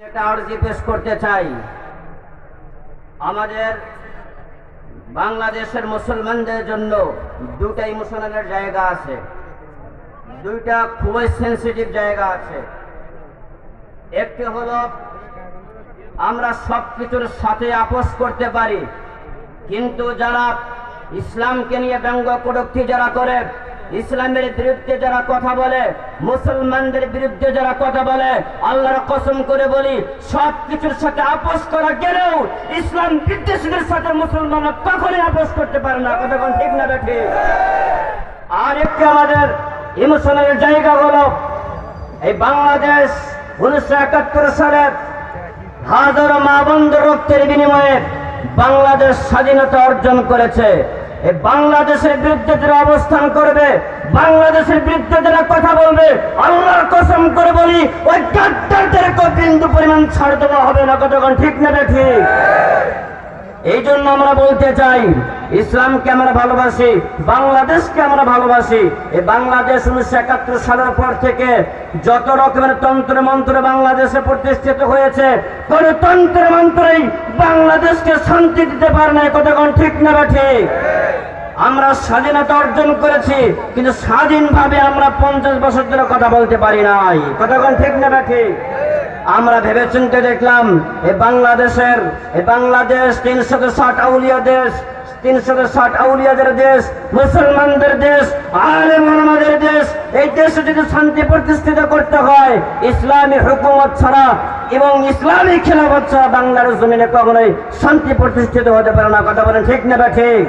একটা আর্জি পেশ করতে চাই, আমাদের বাংলাদেশের মুসলমানদের জন্য দুটা মুসলমানের জায়গা আছে। দুইটা খুবই সেন্সিটিভ জায়গা আছে। একটি হলো, আমরা সব কিছুর সাথে আপোষ করতে পারি, কিন্তু যারা ইসলামকে নিয়ে ব্যঙ্গ কটূক্তি যারা করে ইসলামের বিরুদ্ধে যারা কথা বলে, মুসলমানদের বিরুদ্ধে যারা কথা বলে, আল্লাহর কসম করে বলি সব কিছুর সাথে আপোষ করা গেলেও ইসলাম বিদ্বেষীদের সাথে মুসলমানরা কখনই আপোষ করতে পারে না। কথা ঠিক না ঠিক? আর একটি আমাদের ইমোশনাল জায়গা হলো, এই বাংলাদেশ উনিশশো একাত্তর সালের হাজারো মা বন্ধুর রক্তের বিনিময়ে বাংলাদেশ স্বাধীনতা অর্জন করেছে। বাংলাদেশের বিরুদ্ধে যারা অবস্থান করবে, বাংলাদেশের বিরুদ্ধে যারা কথা বলবে, আল্লাহর কসম করে বলি, ওই গাদ্দারদেরকে বিন্দু পরিমাণ ছাড় দেওয়া হবে না। কতক্ষণ ঠিক না ঠিক এই জন্য আমরা বলতে চাই, ইসলামকে আমরা ভালোবাসি, বাংলাদেশকে আমরা ভালোবাসি। এই বাংলাদেশ উনিশশো একাত্তর সালের পর থেকে যত রকমের তন্ত্র মন্ত্র বাংলাদেশে প্রতিষ্ঠিত হয়েছে, কোন তন্ত্র মন্ত্রই বাংলাদেশকে শান্তি দিতে পারে না কতক্ষণ ঠিক না ঠিক আমরা স্বাধীনতা অর্জন করেছি, কিন্তু স্বাধীনভাবে আমরা পঞ্চাশ বছর ধরে কথা বলতে পারি নাই। কতক্ষণ ঠিক না ঠিক আমরা ভেবে চিনতে দেখলাম, এ বাংলাদেশের, এ বাংলাদেশ তিনশত ষাট আউলিয়া দেশ, তিনশত ষাট আউলিয়াদের দেশ, মুসলমানদের দেশ, আলেম ওলামাদের দেশ, এই দেশে যদি শান্তি প্রতিষ্ঠিত করতে হয়, ইসলামী হুকুমত ছাড়া এবং ইসলামী খেলাফত ছাড়া বাংলার জমিনে কখনোই শান্তি প্রতিষ্ঠিত হতে পারে না। কথা বলেন ঠিক না বা ঠিক?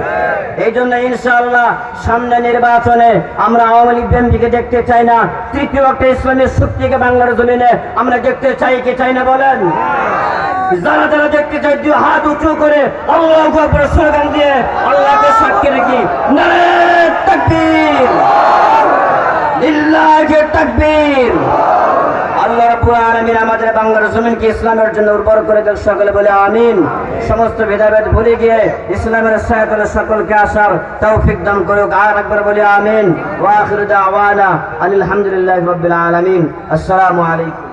এই জন্য ইনশাআল্লাহ সামনে নির্বাচনে আমরা আওয়ামী লীগ বিএনপিকে দেখতে চাই না। তৃতীয় একটা ইসলামী শক্তিকে বাংলার জমিনে আমরা দেখতে চাই, কি চাই না বলেন? যারা যারা দেখতে চাই দুই হাত উঁচু করে আল্লাহ স্লোগান দিয়ে আল্লাহকে সাক্ষী রেখি। বাংলার জমিনকে ইসলামের জন্য উর্বর করে দেখ সকলে বলে আমিন। সমস্ত ভেদাভেদ ভুলে গিয়ে ইসলামের সহায়তা সকলকে আসার তৌফিক দান করুক। আর একবার বলে আমিন। ওয়াখির দাওয়ানা আলহামদুলিল্লাহ রবিল আলমিন। আসসালামু আলাইকুম।